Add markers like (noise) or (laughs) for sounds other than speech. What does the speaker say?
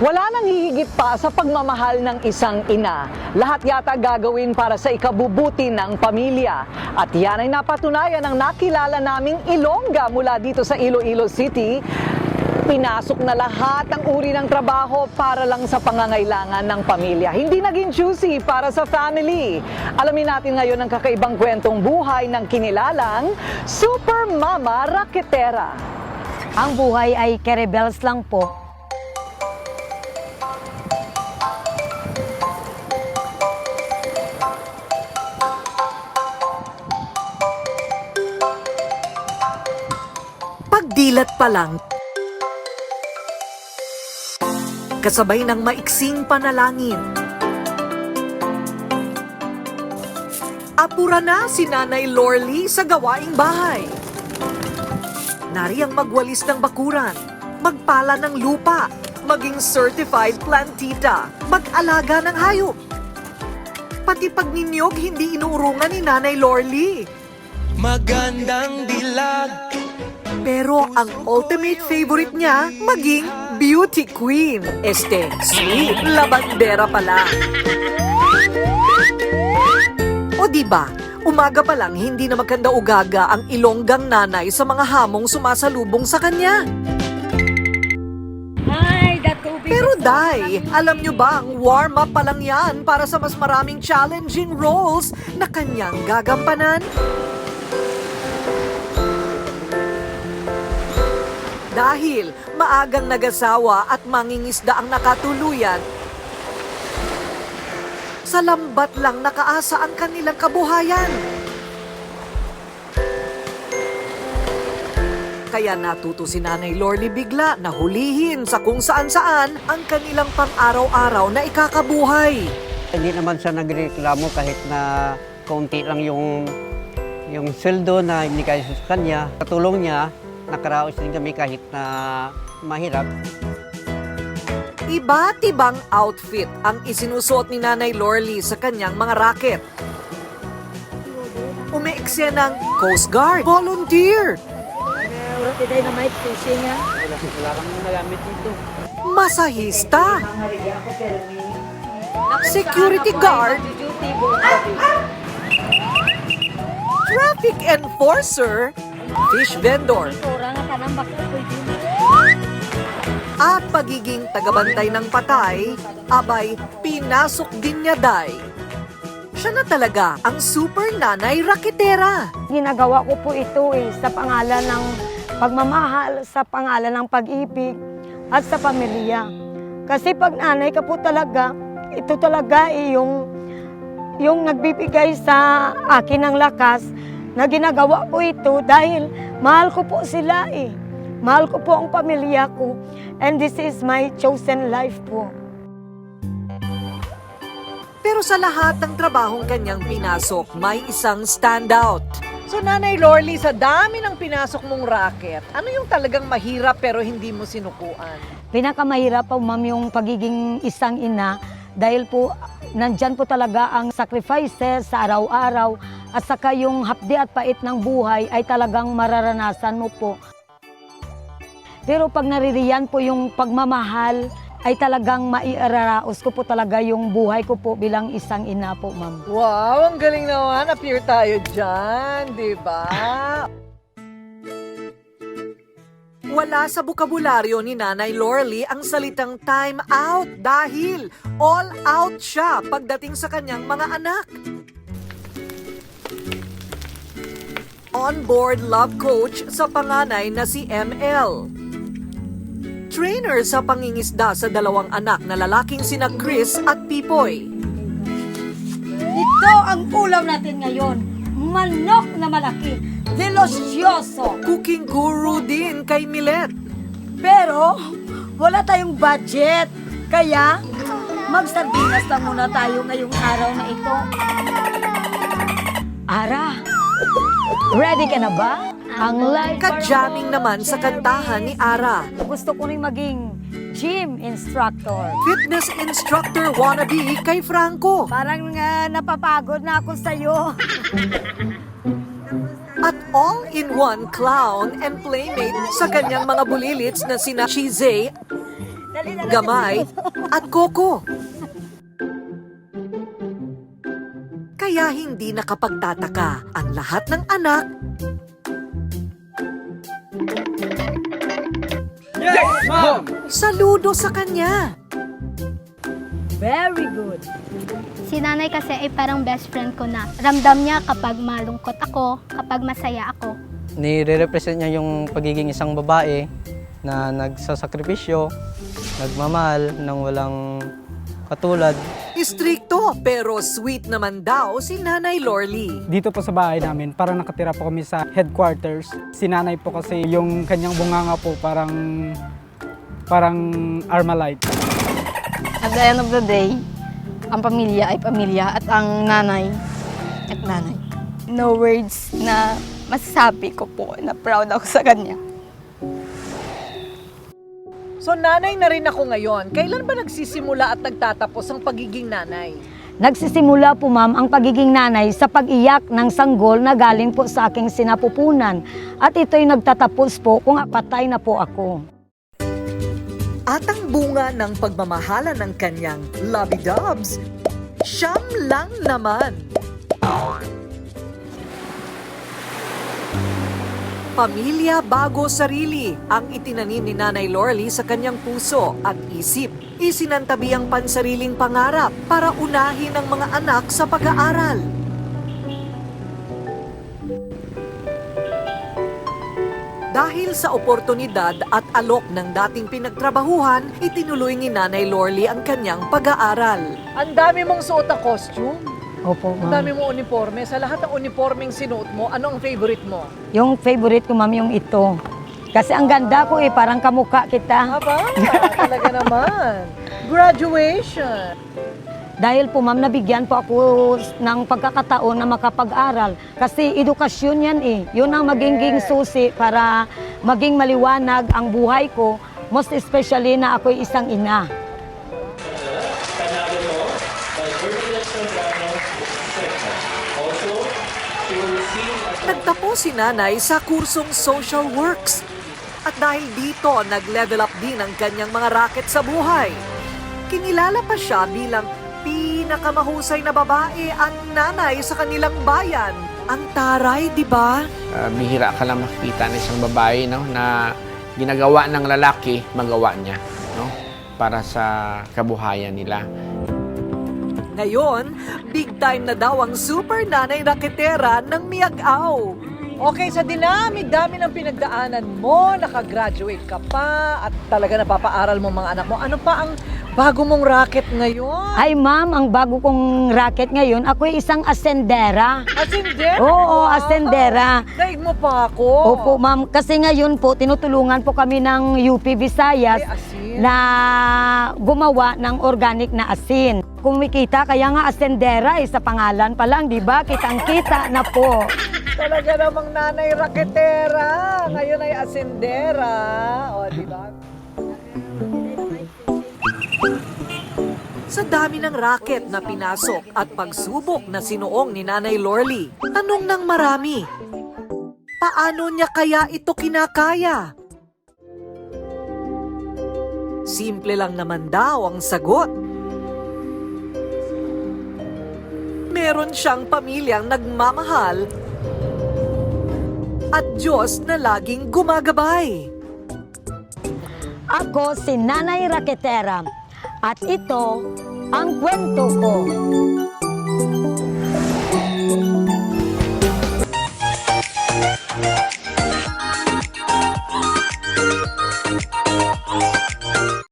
Wala nang hihigit pa sa pagmamahal ng isang ina. Lahat yata gagawin para sa ikabubuti ng pamilya. At yan ay napatunayan ng nakilala naming Ilongga mula dito sa Iloilo City. Pinasok na lahat ng uri ng trabaho para lang sa pangangailangan ng pamilya. Hindi naging choosy para sa family. Alamin natin ngayon ang kakaibang kwentong buhay ng kinilalang Super Mama Raketera. Ang buhay ay kerebels lang po. Pagdilat pa lang, kasabay ng maiksing panalangin. Apura na si Nanay Lorly sa gawaing bahay. Nariyang magwalis ng bakuran, magpala ng lupa, maging certified plantita, mag-alaga ng hayop. Pati pag ninyog hindi inuurungan ni Nanay Lorly. Magandang dilag Pero ang ultimate favorite niya, maging beauty queen. Este, sweet, labandera pala. O di ba? Umaga pa lang hindi na magkanda ugaga ang ilonggang nanay sa mga hamong sumasalubong sa kanya. Pero Day, alam nyo ba ang warm-up pa lang yan para sa mas maraming challenging roles na kanyang gagampanan? Dahil maagang nagasawa at mangingisda ang nakatuluyan, sa lambat lang nakaasa ang kanilang kabuhayan. Kaya natuto si Nanay Lorly bigla na hulihin sa kung saan-saan ang kanilang pang-araw-araw na ikakabuhay. Hindi naman siya nagreklamo kahit na kaunti lang yung yung sweldo na ibigay sa kanya. Katulong niya, nakaraos din kami kahit na mahirap. Iba't ibang outfit ang isinusuot ni Nanay Lorly sa kanyang mga racket. Umeeksya ng Coast Guard, volunteer, masahista, security guard, traffic enforcer, fish vendor, at pagiging tagabantay ng patay, abay pinasok din niya day. Siya na talaga ang super nanay raketera. Ginagawa ko po ito eh, sa pangalan ng pagmamahal, sa pangalan ng pag-ibig, at sa pamilya. Kasi pag nanay ka po talaga, ito talaga eh, yung, yung nagbibigay sa akin ng lakas na ginagawa ko ito dahil mahal ko po sila eh. Mahal ko po ang pamilya ko. And this is my chosen life po. Pero sa lahat ng trabahong kanyang pinasok, may isang standout. So Nanay Lorly, sa dami ng pinasok mong racket, ano yung talagang mahirap pero hindi mo sinukuan? Pinakamahirap po, ma'am, yung pagiging isang ina dahil po nandyan po talaga ang sacrifices sa araw-araw at saka yung hapdi at pait ng buhay ay talagang mararanasan mo po. Pero pag naririyan po yung pagmamahal, ay talagang maiararaos ko po talaga yung buhay ko po bilang isang ina po, ma'am. Wow, ang galing naman. Appear tayo dyan, di ba? Wala sa bukabularyo ni Nanay Lorly ang salitang time out dahil all out siya pagdating sa kanyang mga anak. On-board love coach sa panganay na si ML. Trainer sa pangingisda sa dalawang anak na lalaking sina Chris at Pipoy. Ito ang ulam natin ngayon. Manok na malaki. Delosyoso. Cooking guru din kay Milet. Pero wala tayong budget. Kaya magsardinas lang muna tayo ngayong araw na ito. Ara, ready ka na ba? Ang life Kajamming naman sa kantahan ni Ara. Gusto ko rin maging gym instructor. Fitness instructor wannabe kay Franco. Parang nga napapagod na ako sa'yo. (laughs) At all-in-one clown and playmate sa kanyang mga bulilits na sina Chizay Gamay at Coco. Kaya hindi nakapagtataka ang lahat ng anak saludo sa kanya. Very good. Si nanay kasi ay parang best friend ko na. Ramdam niya kapag malungkot ako, kapag masaya ako. Nire-represent niya yung pagiging isang babae na nagsasakripisyo, nagmamahal ng walang katulad. Istrikto pero sweet naman daw si Nanay Lorly. Dito po sa bahay namin, parang nakatira po kami sa headquarters. Si nanay po kasi yung kanyang bunganga po parang parang Armalite. At the end of the day, ang pamilya ay pamilya at ang nanay at nanay. No words na masasabi ko po na proud ako sa kanya. So nanay na rin ako ngayon. Kailan ba nagsisimula at nagtatapos ang pagiging nanay? Nagsisimula po ma'am ang pagiging nanay sa pag-iyak ng sanggol na galing po sa aking sinapupunan. At ito'y nagtatapos po kung patay na po ako. At ang bunga ng pagmamahala ng kanyang lovey-dubs, siyam lang naman. Pamilya bago sarili ang itinanim ni Nanay Lorly sa kanyang puso at isip. Isinantabi ang pansariling pangarap para unahin ang mga anak sa pag-aaral. Dahil sa oportunidad at alok ng dating pinagtrabahuhan, itinuloy ni Nanay Lorly ang kanyang pag-aaral. Ang dami mong suot na costume. Opo Ang ma'am. dami mong uniforme. Sa lahat ng uniformeng sinuot mo, ano ang favorite mo? Yung favorite ko ma'am yung ito. Kasi ang ganda ko eh, parang kamukha kita. Aba, talaga naman. Graduation. Dahil po ma'am, nabigyan po ako ng pagkakataon na makapag-aral. Kasi edukasyon yan eh. Yun ang magiging susi para maging maliwanag ang buhay ko. Most especially na ako'y isang ina. Nagtapos si Nanay sa kursong Social Works. At dahil dito, nag-level up din ang kanyang mga racket sa buhay. Kinilala pa siya bilang pinakamahusay na babae at nanay sa kanilang bayan. Ang taray, di ba? Ah, bihira ka lang makikita ng isang babae no, na ginagawa ng lalaki, magawa niya no, para sa kabuhayan nila. Ngayon, big time na daw ang super nanay raketera ng Miagaw. Okay, sa dinami-dami ng pinagdaanan mo, nakagraduate ka pa, at talaga napapaaral mo mga anak mo, ano pa ang bago mong racket ngayon? Ay ma'am, ang bago kong racket ngayon, ako'y isang ascendera. Ascendera? Oo, Wow. ascendera. Daig mo pa ako. Opo ma'am, kasi ngayon po, tinutulungan po kami ng UP Visayas Ay, na gumawa ng organic na asin. Kumikita, kaya nga ascendera eh, sa pangalan pa lang, di ba? Kitang-kita na po. Talaga namang nanay raketera. Ngayon ay ascendera. O, di ba? Sa dami ng racket na pinasok at pagsubok na sinuong ni Nanay Lorly, tanong ng marami, paano niya kaya ito kinakaya? Simple lang naman daw ang sagot. Meron siyang pamilyang nagmamahal at Diyos na laging gumagabay. Ako si Nanay Raketera at ito ang kwento ko.